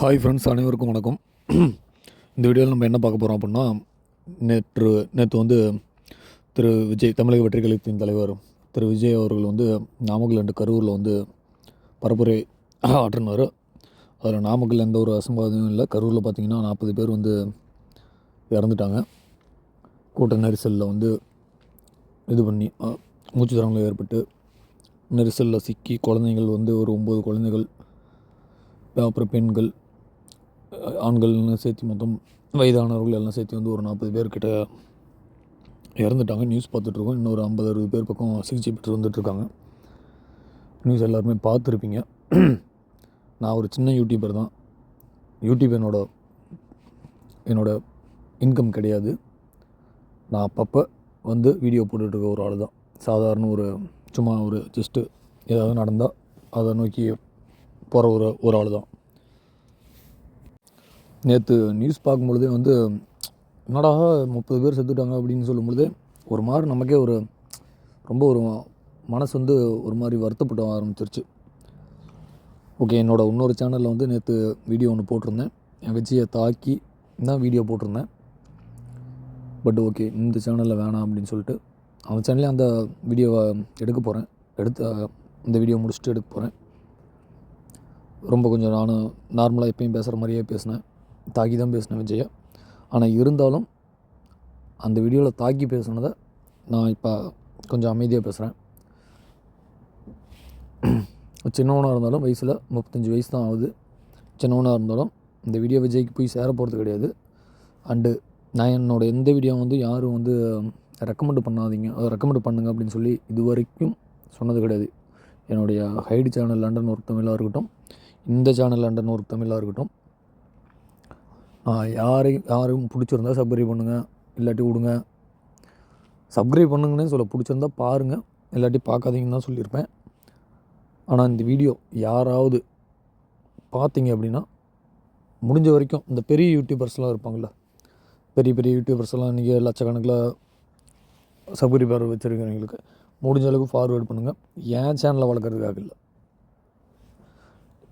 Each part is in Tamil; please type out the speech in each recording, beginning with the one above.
ஹாய் ஃப்ரெண்ட்ஸ் அனைவருக்கும் வணக்கம். இந்த வீடியோவில் நம்ம என்ன பார்க்க போகிறோம் அப்படின்னா நேற்று நேற்று வந்து திரு விஜய் தமிழக வெற்றி கழகத்தின் தலைவர் திரு விஜய் அவர்கள் வந்து நாமக்கல் அண்டு கரூரில் வந்து பரப்புரை ஆற்றினார். அதில் நாமக்கல் எந்த ஒரு அசம்பாவிதமும் இல்லை. கரூரில் பார்த்திங்கன்னா நாற்பது பேர் வந்து இறந்துட்டாங்க. கூட்ட நெரிசலில் வந்து இது பண்ணி மூச்சு திறனில் ஏற்பட்டு நெரிசலில் சிக்கி குழந்தைகள் வந்து ஒரு ஒம்பது குழந்தைகள் அப்புறம் பெண்கள் ஆண்கள்னு சேர்த்து மொத்தம் வயதானவர்கள் எல்லாம் சேர்த்து வந்து ஒரு நாற்பது பேர்கிட்ட இறந்துட்டாங்க. நியூஸ் பார்த்துட்ருக்கோம். இன்னொரு ஐம்பது அறுபது பேர் பக்கம் சிகிச்சை பெற்று வந்துட்டுருக்காங்க நியூஸ் எல்லாருமே பார்த்துருப்பீங்க. நான் ஒரு சின்ன யூடியூபர் தான். யூடியூப் என்னோட என்னோடய இன்கம் கிடையாது. நான் அப்பப்போ வந்து வீடியோ போட்டுட்ருக்க ஒரு ஆள் தான். சாதாரண ஒரு சும்மா ஒரு ஜஸ்ட்டு ஏதாவது நடந்தால் அதை நோக்கி போகிற ஒரு ஒரு ஆள் தான். நேற்று நியூஸ் பார்க்கும்பொழுதே வந்து என்னடா முப்பது பேர் செத்துட்டாங்க அப்படின்னு சொல்லும்பொழுதே ஒரு மாதிரி நமக்கே ஒரு ரொம்ப ஒரு மனசு வந்து ஒரு மாதிரி வருத்தப்பட ஆரம்பிச்சிருச்சு. ஓகே என்னோடய இன்னொரு சேனலில் வந்து நேற்று வீடியோ ஒன்று போட்டிருந்தேன். என் வெச்சியை தாக்கி தான் வீடியோ போட்டிருந்தேன். பட் ஓகே இந்த சேனலில் வேணாம் அப்படின்னு சொல்லிட்டு அவன் சேனல்லே அந்த வீடியோவை எடுக்க போகிறேன் எடுத்து அந்த இந்த வீடியோ முடிச்சுட்டு எடுக்க போகிறேன் ரொம்ப கொஞ்சம் நானும் நார்மலாக எப்பயும் பேசுகிற மாதிரியே பேசினேன். தாக்கி தான் பேசினேன் விஜயை. ஆனால் இருந்தாலும் அந்த வீடியோவில் தாக்கி பேசுனதை நான் இப்போ கொஞ்சம் அமைதியாக பேசுகிறேன் சின்னவனாக இருந்தாலும் வயசில் முப்பத்தஞ்சு வயசு தான் ஆகுது. சின்னவனாக இருந்தாலும் இந்த வீடியோ விஜய்க்கு போய் சேர போகிறது கிடையாது. அண்டு நான் என்னோடய எந்த வீடியோ வந்து யாரும் வந்து ரெக்கமெண்ட் பண்ணாதீங்க அதை ரெக்கமெண்ட் பண்ணுங்க அப்படின்னு சொல்லி இது வரைக்கும் சொன்னது கிடையாது. என்னுடைய ஹைடு சேனல் லண்டன் ஒரு தமிழாக இருக்கட்டும் இந்த சேனல் லண்டன் ஒரு தமிழாக இருக்கட்டும் யாரையும் யாரும் பிடிச்சிருந்தா சப்ஸ்கிரைப் பண்ணுங்கள் இல்லாட்டி விடுங்க. சப்ஸ்கிரைப் பண்ணுங்கன்னே சொல்ல பிடிச்சிருந்தா பாருங்கள் இல்லாட்டி பார்க்காதீங்கன்னு தான் சொல்லியிருப்பேன். ஆனால் இந்த வீடியோ யாராவது பார்த்தீங்க அப்படின்னா முடிஞ்ச வரைக்கும் இந்த பெரிய யூடியூபர்ஸ்லாம் இருப்பாங்கள்ல பெரிய பெரிய யூடியூபர்ஸ்லாம் இன்றைக்கி லட்சக்கணக்கில் சப்ஸ்கிரைபர் வச்சுருக்கிறவங்களுக்கு முடிஞ்ச அளவுக்கு ஃபார்வேர்டு பண்ணுங்கள் என் சேனலை வளர்க்குறதுக்காக இல்லை.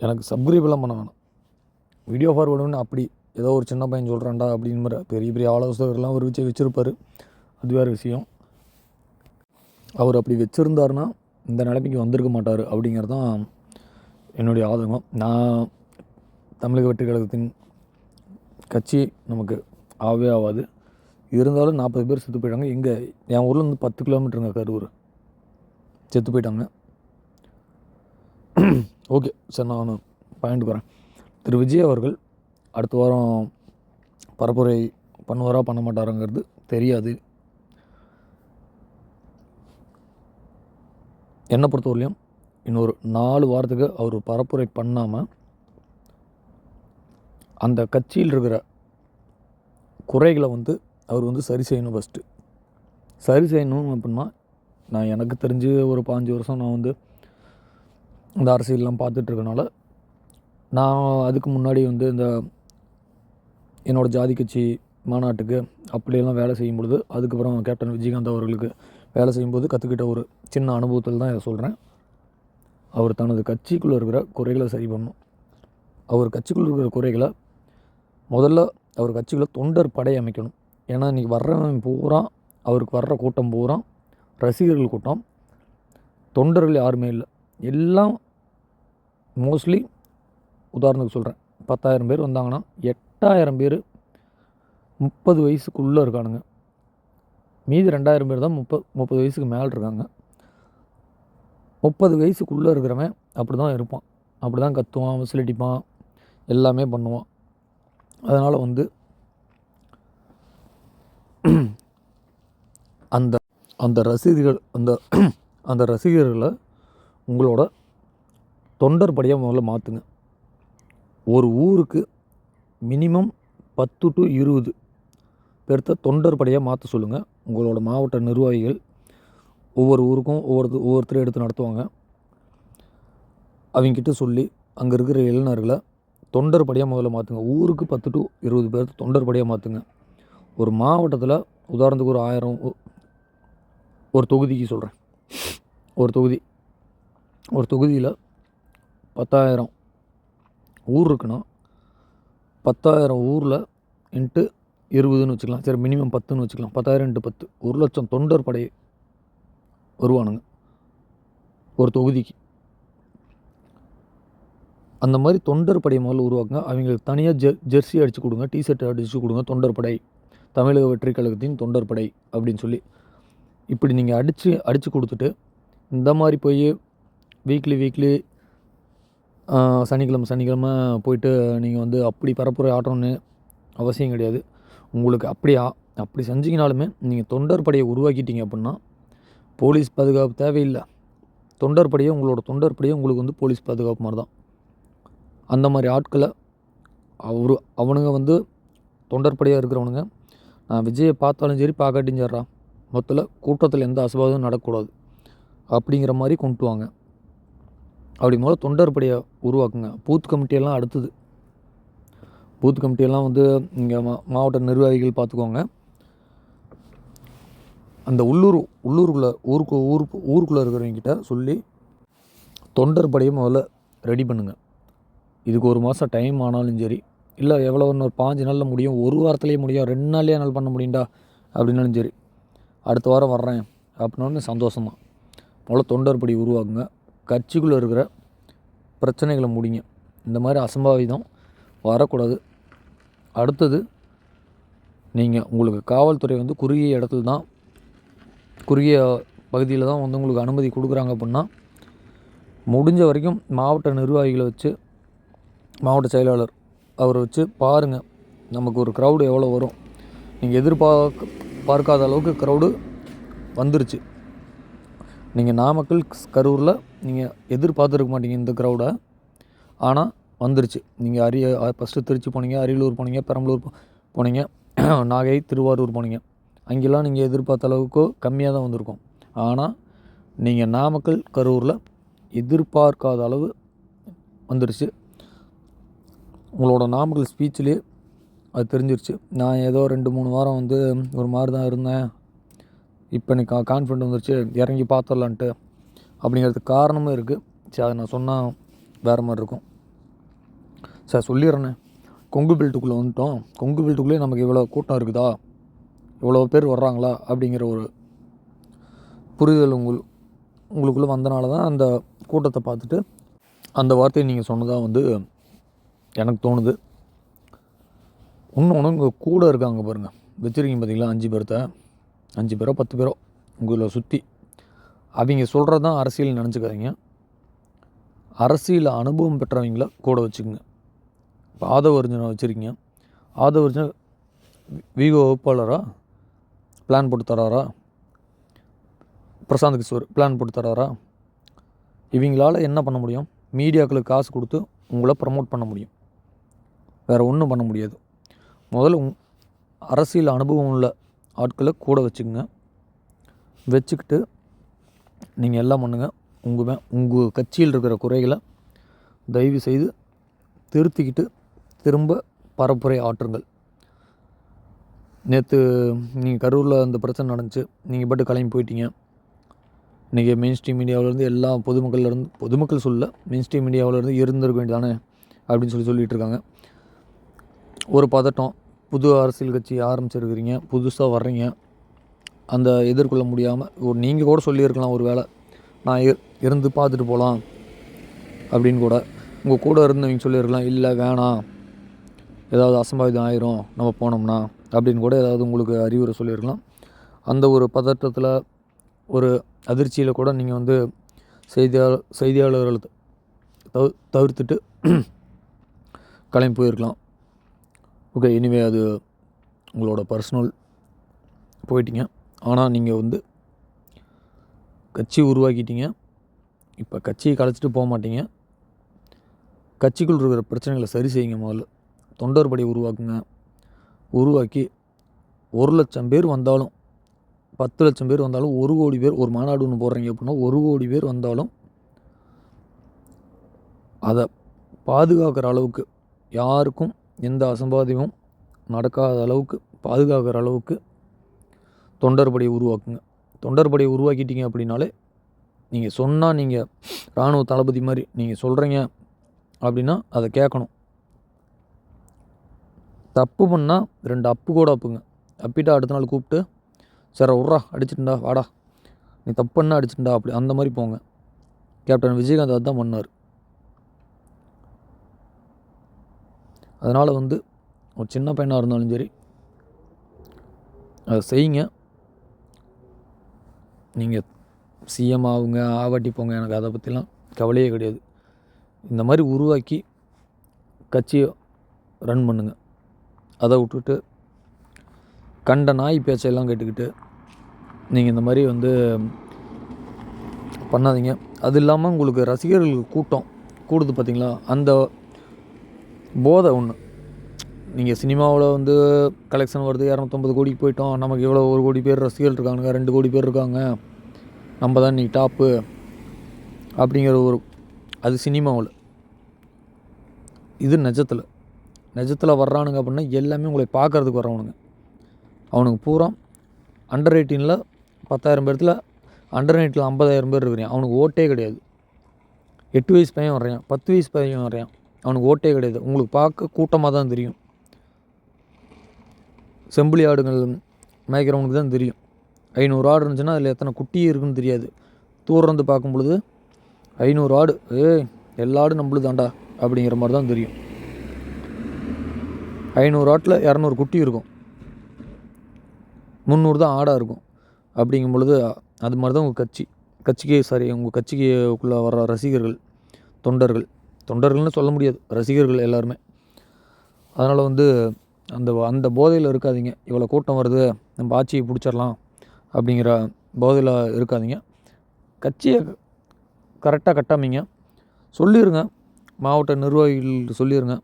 எனக்கு சப்ஸ்கிரைப்லாம் பண்ண வேணாம். வீடியோ ஃபார்வேர்டு அப்படி ஏதோ ஒரு சின்ன பையன் சொல்கிறான்டா அப்படின்னு பெரிய பெரிய ஆலோசகர்லாம் அவர் வச்சு வச்சுருப்பார். அது வேறு விஷயம். அவர் அப்படி வச்சுருந்தாருன்னா இந்த நிலைமைக்கு வந்திருக்க மாட்டார் அப்படிங்கிறது தான் என்னுடைய ஆதங்கம். நான் தமிழக வெற்றி கழகத்தின் கட்சி நமக்கு ஆகவே ஆகாது. இருந்தாலும் நாற்பது பேர் செத்து போயிட்டாங்க. இங்கே என் ஊரில் இருந்து பத்து கிலோமீட்டருங்க கரூர். செத்து போயிட்டாங்க. ஓகே சார் நான் பாயிண்ட் போகிறேன் திரு. விஜய் அவர்கள் அடுத்த வாரம் பரப்புரை பண்ணுவாரா பண்ண மாட்டாராங்கிறது தெரியாது. என்னை பொறுத்தவரையிலையும் இன்னொரு நாலு வாரத்துக்கு அவர் பரப்புரை பண்ணாமல் அந்த கட்சியில் இருக்கிற குறைகளை வந்து அவர் வந்து சரி செய்யணும் ஃபஸ்ட்டு சரி செய்யணும் அப்படின்னா நான் எனக்கு தெரிஞ்சு ஒரு பாஞ்சு வருஷம் நான் வந்து இந்த அரசியல்லாம் பார்த்துட்ருக்கனால நான் அதுக்கு முன்னாடி வந்து இந்த என்னோடய ஜாதி கட்சி மாநாட்டுக்கு அப்படியெல்லாம் வேலை செய்யும் பொழுது அதுக்கப்புறம் கேப்டன் விஜயகாந்த் அவர்களுக்கு வேலை செய்யும்போது கற்றுக்கிட்ட ஒரு சின்ன அனுபவத்தில் தான் இதை சொல்கிறேன் அவர் தனது கட்சிக்குள்ளே இருக்கிற குறைகளை சரி பண்ணும். அவர் கட்சிக்குள்ளே இருக்கிற குறைகளை முதல்ல அவர் கட்சிக்குள்ளே தொண்டர் படை அமைக்கணும். ஏன்னா இன்றைக்கி வர்றவன் பூரா அவருக்கு வர்ற கூட்டம் பூரா ரசிகர்கள் கூட்டம். தொண்டர்கள் யாருமே இல்லை. எல்லாம் மோஸ்ட்லி உதாரணத்துக்கு சொல்கிறேன் பத்தாயிரம் பேர் வந்தாங்கன்னா எட்டாயிரம் பேர் முப்பது வயசுக்குள்ளே இருக்கானுங்க. மீதி ரெண்டாயிரம் பேர் தான் முப்பது முப்பது வயசுக்கு மேலே இருக்காங்க. முப்பது வயசுக்குள்ளே இருக்கிறவன் அப்படி தான் இருப்பான். அப்படி தான் கத்துவான் விசில் எல்லாமே பண்ணுவான். அதனால் வந்து அந்த அந்த ரசிகர்கள் அந்த அந்த ரசிகர்களை உங்களோட தொண்டர் படியாக முதல்ல மாற்றுங்க ஒரு ஊருக்கு மினிமம் பத்து டு இருபது பேர்த்த தொண்டர் படையாக மாற்ற சொல்லுங்கள் உங்களோட மாவட்ட நிர்வாகிகள் ஒவ்வொரு ஊருக்கும் ஒவ்வொரு ஒவ்வொருத்தரும் எடுத்து நடத்துவாங்க. அவங்கக்கிட்ட சொல்லி அங்கே இருக்கிற இளைஞர்களை தொண்டர் படையாக முதல்ல மாற்றுங்க ஊருக்கு பத்து டு இருபது பேர்த்து தொண்டர் படையாக மாற்றுங்க ஒரு மாவட்டத்தில் உதாரணத்துக்கு ஒரு ஆயிரம் ஒரு தொகுதிக்கு சொல்கிறேன் ஒரு தொகுதி ஒரு தொகுதியில் பத்தாயிரம் ஊர் இருக்குன்னா பத்தாயிரம் ஊரில் இன்ட்டு இருபதுன்னு வச்சுக்கலாம். சரி மினிமம் பத்துன்னு வச்சுக்கலாம். பத்தாயிரம் இன்ட்டு பத்து. ஒரு லட்சம் தொண்டர் படை வருவானுங்க. ஒரு தொகுதிக்கு. அந்த மாதிரி தொண்டர் படை முதல்ல உருவாக்குங்க. அவங்களுக்கு தனியாக ஜெ ஜெர்சி அடித்து கொடுங்க. டிஷர்ட் அடித்து கொடுங்க. தொண்டர் படை. தமிழக வெற்றி கழகத்தின் தொண்டர் படை அப்படின்னு சொல்லி. இப்படி நீங்கள் அடித்து அடித்து கொடுத்துட்டு இந்த மாதிரி போய் வீக்லி வீக்லி சனிக்கிழமை சனிக்கிழமை போயிட்டு நீங்கள் வந்து அப்படி பரப்புரை ஆட்டணும்னு அவசியம் கிடையாது. உங்களுக்கு அப்படியா அப்படி செஞ்சிங்கனாலுமே நீங்கள் தொண்டர் படையை உருவாக்கிட்டீங்க அப்படின்னா போலீஸ் பாதுகாப்பு தேவையில்லை. தொண்டர் படையே உங்களோட தொண்டர் படையே உங்களுக்கு வந்து போலீஸ் பாதுகாப்பு மாதிரி தான் அந்த மாதிரி ஆட்களை அவரு அவனுங்க வந்து தொண்டர் படையாக இருக்கிறவனுங்க நான் விஜயை பார்த்தாலும் சரி பார்க்காட்டியும் சரிடா மொத்தத்தில் கூட்டத்தில் எந்த அசபாதமும் நடக்கக்கூடாது. அப்படிங்கிற மாதிரி கொண்டு வாங்க. அப்படி முதல்ல தொண்டர் படையை உருவாக்குங்க. பூத் கமிட்டியெல்லாம் அடுத்தது. பூத் கமிட்டியெல்லாம் வந்து இங்கே மா மாவட்ட நிர்வாகிகள் பார்த்துக்கோங்க. அந்த உள்ளூர் உள்ளூருக்குள்ளே ஊருக்கு ஊர் ஊருக்குள்ளே இருக்கிறவங்கிட்ட சொல்லி தொண்டர் படையை முதல்ல ரெடி பண்ணுங்கள் இதுக்கு ஒரு மாதம் டைம் ஆனாலும் சரி இல்லை எவ்வளோ ஒரு பாஞ்சு நாளில் முடியும் ஒரு வாரத்துலேயே முடியும் ரெண்டு நாள்லேயே என்னால் பண்ண முடியும்டா அப்படின்னாலும் சரி அடுத்த வாரம் வர்றேன் அப்படின்னாலும் சந்தோஷமாக முதல்ல தொண்டர் படி உருவாக்குங்க. கட்சிக்குள்ளே இருக்கிற பிரச்சனைகளை முடிங்க. இந்த மாதிரி அசம்பாவிதம் வரக்கூடாது. அடுத்தது நீங்கள் உங்களுக்கு காவல்துறை வந்து குறுகிய இடத்துல தான் குறுகிய பகுதியில் தான் வந்து உங்களுக்கு அனுமதி கொடுக்குறாங்க அப்படின்னா முடிஞ்ச வரைக்கும் மாவட்ட நிர்வாகிகளை வச்சு மாவட்ட செயலாளர் அவரை வச்சு பாருங்கள் நமக்கு ஒரு க்ரௌடு எவ்வளோ வரும். நீங்கள் எதிர்பார்க்க பார்க்காத அளவுக்கு க்ரௌடு வந்துருச்சு. நீங்கள் நாமக்கல் கரூரில் நீங்கள் எதிர்பார்த்துருக்க மாட்டீங்க இந்த க்ரௌடை ஆனால் வந்துருச்சு. நீங்கள் அரிய ஃபஸ்ட்டு திருச்சி போனீங்க அரியலூர் போனீங்க பெரம்பலூர் போனீங்க. நாகை திருவாரூர் போனீங்க. அங்கெல்லாம் நீங்கள் எதிர்பார்த்த அளவுக்கு கம்மியாக தான் வந்திருக்கும். ஆனால் நீங்கள் நாமக்கல் கரூரில் எதிர்பார்க்காத அளவு வந்துருச்சு. உங்களோட நாமக்கல் ஸ்பீச்சிலே அது தெரிஞ்சிருச்சு. நான் ஏதோ ரெண்டு மூணு வாரம் வந்து ஒரு மாதிரி தான் இருந்தேன். இப்போ எனக்கு கா கான்ஃபிடென்ட் வந்துருச்சு. இறங்கி பார்த்துடலான்ட்டு அப்படிங்கிறதுக்கு காரணமும் இருக்குது சரி அதை நான் சொன்னால் வேறு மாதிரி இருக்கும். சார் சொல்லிடுறேண்ணே கொங்கு பெல்ட்டுக்குள்ளே வந்துட்டோம். கொங்கு பெல்ட்டுக்குள்ளேயே நமக்கு இவ்வளோ கூட்டம் இருக்குதா? இவ்வளோ பேர் வர்றாங்களா? அப்படிங்கிற ஒரு புரிதல் உங்கள் உங்களுக்குள்ளே வந்தனால தான் அந்த கூட்டத்தை பார்த்துட்டு அந்த வார்த்தையை நீங்கள் சொன்னதாக வந்து எனக்கு தோணுது. இன்னொன்று உங்கள் கூட இருக்காங்க பாருங்கள் வச்சுருக்கீங்க பார்த்தீங்களா அஞ்சு பேர்த்த. அஞ்சு பேரோ பத்து பேரோ உங்களை சுற்றி அவங்க சொல்கிறது தான் அரசியல் நினச்சிக்காதீங்க. அரசியல் அனுபவம் பெற்றவங்கள கூட வச்சுக்கோங்க. இப்போ ஆதவர்ஜனை வச்சுருக்கீங்க. ஆதவர்ஜன் விகோ வகுப்பாளராக பிளான் போட்டு தராரா? பிரசாந்த் கிஷோர் பிளான் போட்டு தராரா? இவங்களால் என்ன பண்ண முடியும்? மீடியாக்களுக்கு காசு கொடுத்து உங்களை ப்ரமோட் பண்ண முடியும். வேறு ஒன்றும் பண்ண முடியாது. முதல்ல உங் அரசியல் அனுபவம் உள்ள ஆட்களை கூட வச்சுக்கோங்க. வச்சுக்கிட்டு நீங்கள் எல்லாம் பண்ணுங்கள் உங்கள் மே உங்கள் கட்சியில் இருக்கிற குறைகளை தயவு செய்து திருத்திக்கிட்டு திரும்ப பரப்புரை ஆற்றுங்கள். நேற்று நீங்கள் கரூரில் அந்த பிரச்சனை நடந்துச்சு. நீங்கள் பாட்டு கிளம்பி போயிட்டீங்க. இன்றைக்கி மெயின் ஸ்ட்ரீம் மீடியாவிலேருந்து எல்லா பொதுமக்கள்லேருந்து பொதுமக்கள் சொல்ல மெயின் ஸ்ட்ரீம் மீடியாவிலேருந்து இருந்திருக்க வேண்டியதானே அப்படின்னு சொல்லி சொல்லிகிட்டு இருக்காங்க. ஒரு பதட்டம் புது அரசியல் கட்சி ஆரம்பிச்சிருக்கிறீங்க புதுசாக வர்றீங்க. அந்த எதிர்கொள்ள முடியாமல் ஒரு நீங்கள் கூட சொல்லியிருக்கலாம் ஒரு வேளை. நான் இருந்து பார்த்துட்டு போகலாம் அப்படின்னு கூட. உங்கள் கூட இருந்தவங்க சொல்லியிருக்கலாம் இல்லை வேணாம். ஏதாவது அசம்பாவிதம் ஆயிரும் நம்ம போனோம்னா அப்படின்னு கூட ஏதாவது உங்களுக்கு அறிவுரை சொல்லியிருக்கலாம். அந்த ஒரு பதற்றத்தில் ஒரு அதிர்ச்சியில் கூட நீங்கள் வந்து செய்தியாளர் செய்தியாளர்களை தவிர்த்துட்டு கிளம்பி போயிருக்கலாம். ஓகே இனிமே அது உங்களோட பர்சனல் போயிட்டீங்க. ஆனால் நீங்கள் வந்து கட்சி உருவாக்கிட்டீங்க. இப்போ கட்சியை கலைச்சிட்டு போக மாட்டீங்க. கட்சிக்குள் இருக்கிற பிரச்சனைகளை சரி செய்யுங்க முதல்ல. தொண்டர் படை உருவாக்குங்க. உருவாக்கி ஒரு லட்சம் பேர் வந்தாலும் பத்து லட்சம் பேர் வந்தாலும் ஒரு கோடி பேர் ஒரு மாநாடு ஒன்று போடுறீங்க அப்படின்னா ஒரு கோடி பேர் வந்தாலும் அதை பாதுகாக்கிற அளவுக்கு யாருக்கும் எந்த அசம்பாதியமும் நடக்காத அளவுக்கு பாதுகாக்கிற அளவுக்கு தொண்டர்படையை உருவாக்குங்க. தொண்டர்படையை உருவாக்கிட்டீங்க அப்படின்னாலே நீங்கள் சொன்னால் நீங்கள் இராணுவ தளபதி மாதிரி நீங்கள் சொல்கிறீங்க அப்படின்னா அதை கேட்கணும். தப்பு பண்ணால் ரெண்டு அப்பு கூட அப்புங்க. அப்பிட்டா அடுத்த நாள் கூப்பிட்டு சரி விட்றா அடிச்சிட்டுண்டா வாடா. நீ தப்பு பண்ணால் அடிச்சிட்டுண்டா அப்படி அந்த மாதிரி போங்க. கேப்டன் விஜயகாந்த் அதுதான் பண்ணார். அதனால் வந்து ஒரு சின்ன பையனாக இருந்தாலும் சரி அதை செய்யுங்க. நீங்கள் சிஎம் ஆகுங்க ஆவாட்டி போங்க எனக்கு அதை பற்றிலாம் கவலையே கிடையாது. இந்த மாதிரி உருவாக்கி கட்சியை ரன் பண்ணுங்கள் அதை விட்டுட்டு கண்ட நாய் பேச்சையெல்லாம் கேட்டுக்கிட்டு நீங்கள் இந்த மாதிரி வந்து பண்ணாதீங்க. அது இல்லாமல் உங்களுக்கு ரசிகர்கள் கூட்டம் கூடுது பார்த்தீங்களா அந்த போதை ஒன்று நீங்கள் சினிமாவில் வந்து கலெக்ஷன் வருது இரநூத்தம்பது கோடிக்கு போயிட்டோம். நமக்கு இவ்வளோ ஒரு கோடி பேர் ரசிகர்கள் இருக்காங்க ரெண்டு கோடி பேர் இருக்காங்க. நம்ம தான் நீ டாப்பு அப்படிங்கிற ஒரு அது சினிமாவில் இது நிஜத்தில். நிஜத்தில் வர்றானுங்க அப்படின்னா எல்லாமே உங்களை பார்க்குறதுக்கு வரவனுங்க அவனுக்கு பூரா அண்டர் எயிட்டீனில் பத்தாயிரம் பேர்த்தில் அண்டர் எயிட்டில் ஐம்பதாயிரம் பேர் இருக்கிறான். அவனுக்கு ஓட்டே கிடையாது. எட்டு வயசு பையன் வர்றான் பத்து வயசு பையன் வரையான் அவனுக்கு ஓட்டே கிடையாது. உங்களுக்கு பார்க்க கூட்டமாக தான் தெரியும். செம்பிளி ஆடுகள் மேய்க்கிறவனுக்கு தான் தெரியும். ஐநூறு ஆடு இருந்துச்சுன்னா அதில் எத்தனை குட்டி இருக்குன்னு தெரியாது. தூரம் இருந்து பார்க்கும் பொழுது ஐநூறு ஆடு ஏய் எல்லா ஆடும் நம்மளுது தாண்டா அப்படிங்கிற மாதிரி தான் தெரியும். ஐநூறு ஆட்டில் இரநூறு குட்டி இருக்கும். முந்நூறு தான் ஆடாக இருக்கும். அப்படிங்கும் பொழுது அது மாதிரி தான் உங்கள் கட்சி. கட்சிக்கு சாரி உங்கள் கட்சிக்குள்ளே வர ரசிகர்கள் தொண்டர்கள் தொண்டர்கள்னு சொல்ல முடியாது. ரசிகர்கள் எல்லாருமே. அதனால் வந்து அந்த அந்த போதையில் இருக்காதீங்க. இவ்வளோ கூட்டம் வருது நம்ம ஆட்சியை பிடிச்சிடலாம் அப்படிங்கிற போதையில் இருக்காதீங்க. கட்சியை கரெக்டாக கட்டாமீங்க. சொல்லிடுங்க மாவட்ட நிர்வாகிகள் சொல்லிடுங்க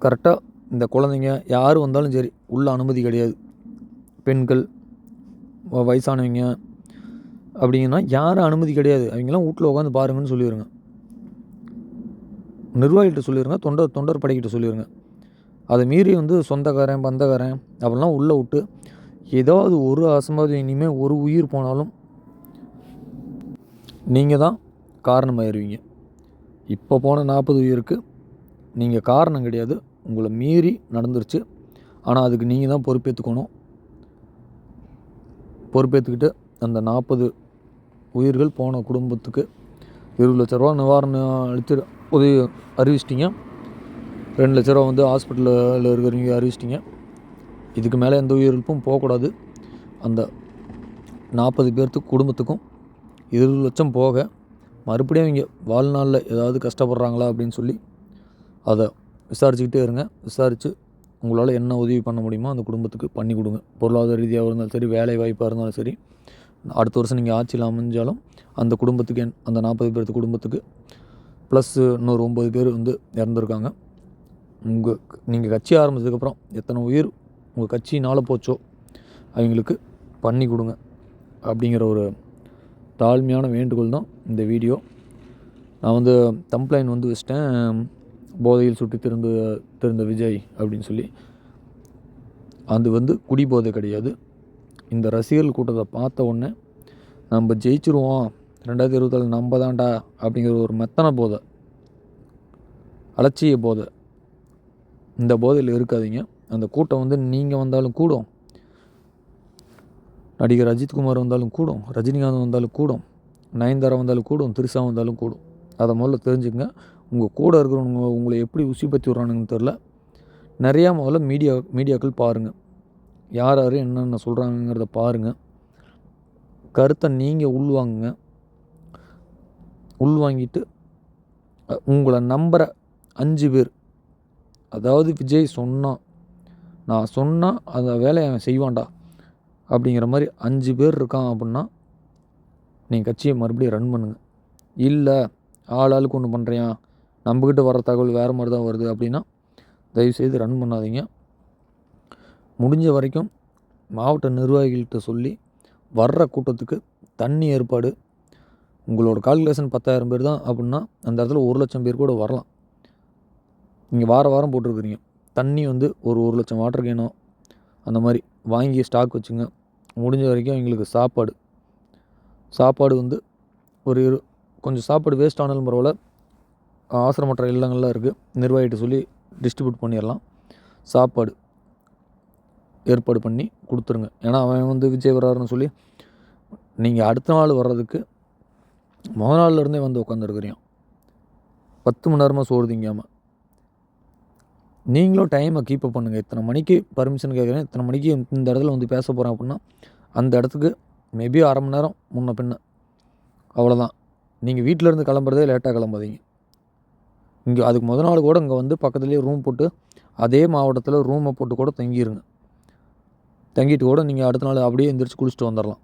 கரெக்டாக இந்த குழந்தைங்க யார் வந்தாலும் சரி உள்ள அனுமதி கிடையாது. பெண்கள் வ- வயசானவங்க அப்படிங்கன்னா யாரும் அனுமதி கிடையாது. அவங்களாம் வீட்டில் உட்காந்து பாருங்கன்னு சொல்லிடுங்க நிர்வாகிகிட்ட சொல்லிடுங்க தொண்டர் தொண்டர் படைக்கிட்ட சொல்லிடுங்க அதை மீறி வந்து சொந்தக்காரன் பந்தக்காரன் அப்படிலாம் உள்ளே விட்டு ஏதாவது ஒரு அசம்பாவிதம் இனிமேல் ஒரு உயிர் போனாலும் நீங்கள் தான் காரணமாயிருவீங்க இப்போ போன நாற்பது உயிருக்கு நீங்கள் காரணம் கிடையாது. உங்களை மீறி நடந்துருச்சு. ஆனால் அதுக்கு நீங்கள் தான் பொறுப்பேற்றுக்கணும் பொறுப்பேற்றுக்கிட்டு அந்த நாற்பது உயிர்கள் போன குடும்பத்துக்கு இருபது லட்ச ரூபா நிவாரணம் அளித்து உதவி அறிவிச்சிட்டிங்க. ரெண்டு லட்ச ரூபா வந்து ஹாஸ்பிட்டலில் இருக்கிறவங்க அறிவிச்சிட்டிங்க. இதுக்கு மேலே எந்த உயிரிழப்பும் போகக்கூடாது. அந்த நாற்பது பேர்த்துக்கு குடும்பத்துக்கும் இருபது லட்சம் போக மறுபடியும் அவங்க வாழ்நாளில் ஏதாவது கஷ்டப்படுறாங்களா அப்படின்னு சொல்லி அதை விசாரிச்சுக்கிட்டே இருங்க. விசாரித்து உங்களால் என்ன உதவி பண்ண முடியுமோ அந்த குடும்பத்துக்கு பண்ணி கொடுங்க. பொருளாதார ரீதியாக இருந்தாலும் சரி வேலை வாய்ப்பாக இருந்தாலும் சரி அடுத்த வருஷம் நீங்கள் ஆட்சியில் அமைஞ்சாலும் அந்த குடும்பத்துக்கு என்- அந்த நாற்பது பேர்த்து குடும்பத்துக்கு ப்ளஸ் இன்னொரு ஒம்பது பேர் வந்து இறந்துருக்காங்க. உங்கள் நீங்கள் கட்சி ஆரம்பிச்சதுக்கப்புறம் எத்தனை உயிர் உங்கள் கட்சினால் போச்சோ அவங்களுக்கு பண்ணி கொடுங்க அப்படிங்கிற ஒரு தாழ்மையான வேண்டுகோள் தான் இந்த வீடியோ. நான் வந்து தம்ப்ளைன் வந்து வச்சிட்டேன். போதையில் சுட்டு திருந்த திருந்த விஜய் அப்படின்னு சொல்லி. அது வந்து குடி போதை கிடையாது. இந்த ரசிகர்கள் கூட்டத்தை பார்த்த உடனே நம்ம ஜெயிச்சிருவோம். ரெண்டாயிரத்தி இருபத்தாலு நம்ம தான்டா அப்படிங்கிற ஒரு மெத்தன போதை. அலட்சிய போதை. இந்த போதையில் இருக்காதீங்க. அந்த கூட்டம் வந்து நீங்கள் வந்தாலும் கூடும். நடிகர் அஜித்குமார் வந்தாலும் கூடும். ரஜினிகாந்த் வந்தாலும் கூடும். நயன்தாரா வந்தாலும் கூடும். திரிசா வந்தாலும் கூடும். அதை முதல்ல தெரிஞ்சுக்கங்க. உங்கள் கூட இருக்கிறவங்க உங்களை எப்படி உசி பற்றி விட்றானுங்கன்னு தெரில நிறையா முதல்ல மீடியா மீடியாக்கள் பாருங்கள் யார் யார் என்னென்ன சொல்கிறாங்கங்கிறத பாருங்கள் கருத்தை நீங்கள் உள்வாங்குங்க. உள்வாங்கிட்டு உங்களை நம்புகிற அஞ்சு பேர். அதாவது விஜய் சொன்னான் நான் சொன்னால் அந்த வேலையை அவன் செய்வான்டா அப்படிங்கிற மாதிரி அஞ்சு பேர் இருக்கான் அப்படின்னா நீங்கள் கட்சியை மறுபடியும் ரன் பண்ணுங்கள் இல்லை ஆள் ஆளுக்கு ஒன்று பண்ணுறியா நம்மக்கிட்ட வர தகவல் வேறு மாதிரி தான் வருது அப்படின்னா தயவுசெய்து ரன் பண்ணாதீங்க. முடிஞ்ச வரைக்கும் மாவட்ட நிர்வாகிகள்கிட்ட சொல்லி வர்ற கூட்டத்துக்கு தண்ணி ஏற்பாடு உங்களோட கால்குலேஷன் பத்தாயிரம் பேர் தான் அப்படின்னா அந்த இடத்துல ஒரு லட்சம் பேர் கூட வரலாம். நீங்கள் வார வாரம் போட்டிருக்கிறீங்க. தண்ணி வந்து ஒரு ஒரு லட்சம் வாட்டர் கேனோ அந்த மாதிரி வாங்கி ஸ்டாக் வச்சுங்க. முடிஞ்ச வரைக்கும் எங்களுக்கு சாப்பாடு. சாப்பாடு வந்து ஒரு இரு கொஞ்சம் சாப்பாடு வேஸ்ட் ஆனாலும் பரவாயில்ல. ஆசிரமற்ற இல்லங்கள்லாம் இருக்குது நிர்வாகிட்டு சொல்லி டிஸ்ட்ரிபியூட் பண்ணிடலாம் சாப்பாடு ஏற்பாடு பண்ணி கொடுத்துருங்க. ஏன்னா அவன் வந்து விஜய் வர்றாருன்னு சொல்லி நீங்கள் அடுத்த நாள் வர்றதுக்கு முத நாள்ல இருந்தே வந்து உட்காந்துருக்குறியும் பத்து மணி நேரமாக சோறு திங்காமல் நீங்களும் டைமை கீப்பப் பண்ணுங்கள் இத்தனை மணிக்கு பர்மிஷன் கேட்குறேன். இத்தனை மணிக்கு இந்த இடத்துல வந்து பேச போகிறேன் அப்படின்னா அந்த இடத்துக்கு மேபி அரை மணி நேரம் முன்ன பின்ன. அவ்வளோதான் நீங்கள் வீட்டிலேருந்து கிளம்புறதே லேட்டாக கிளம்பாதீங்க. இங்கே அதுக்கு முத நாள் கூட இங்கே வந்து பக்கத்துலேயே ரூம் போட்டு அதே மாவட்டத்தில் ரூமை போட்டு கூட தங்கிடுங்க தங்கிட்டு கூட நீங்கள் அடுத்த நாள் அப்படியே எந்திரிச்சு குளிச்சுட்டு வந்துடலாம்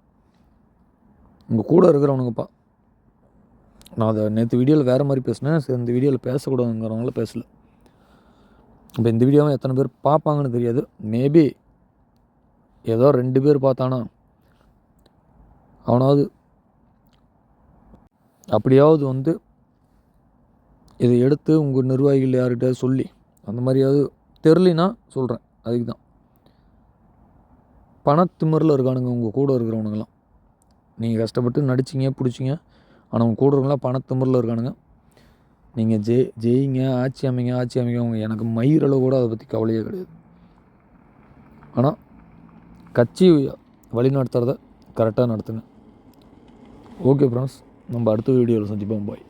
உங்கள் கூட இருக்கிறவனுங்கப்பா. நான் அதை நேற்று வீடியோவில் வேறு மாதிரி பேசினேன். சரி இந்த வீடியோவில் பேசக்கூடாதுங்கிறவங்கள பேசல. இப்போ இந்த வீடியோவை எத்தனை பேர் பார்ப்பாங்கன்னு தெரியாது. மேபி ஏதோ ரெண்டு பேர் பார்த்தானா? அவனாவது அப்படியாவது வந்து இதை எடுத்து உங்கள் நிர்வாகிகள் யார்கிட்ட சொல்லி அந்த மாதிரியாவது தெரிலினா சொல்கிறேன் அதுக்கு தான் பணத்திமரில் இருக்கானுங்க உங்கள் கூட இருக்கிறவனுங்களாம். நீங்கள் கஷ்டப்பட்டு நடிச்சிங்க பிடிச்சிங்க ஆனால் உங்கள் கூடுறவங்களாம் இருக்கவங்களாம் இருக்கானுங்க. நீங்கள் ஜெய் ஜெயிங்க ஆட்சி அமைங்க ஆட்சி அமைங்க அவங்க எனக்கு மயிரளவு கூட அதை பற்றி கவலையே கிடையாது. ஆனால் கட்சி வழி நடத்துகிறத கரெக்டாக நடத்துங்க. ஓகே ஃப்ரெண்ட்ஸ் நம்ம அடுத்த வீடியோவில் சந்திப்போம். பாய்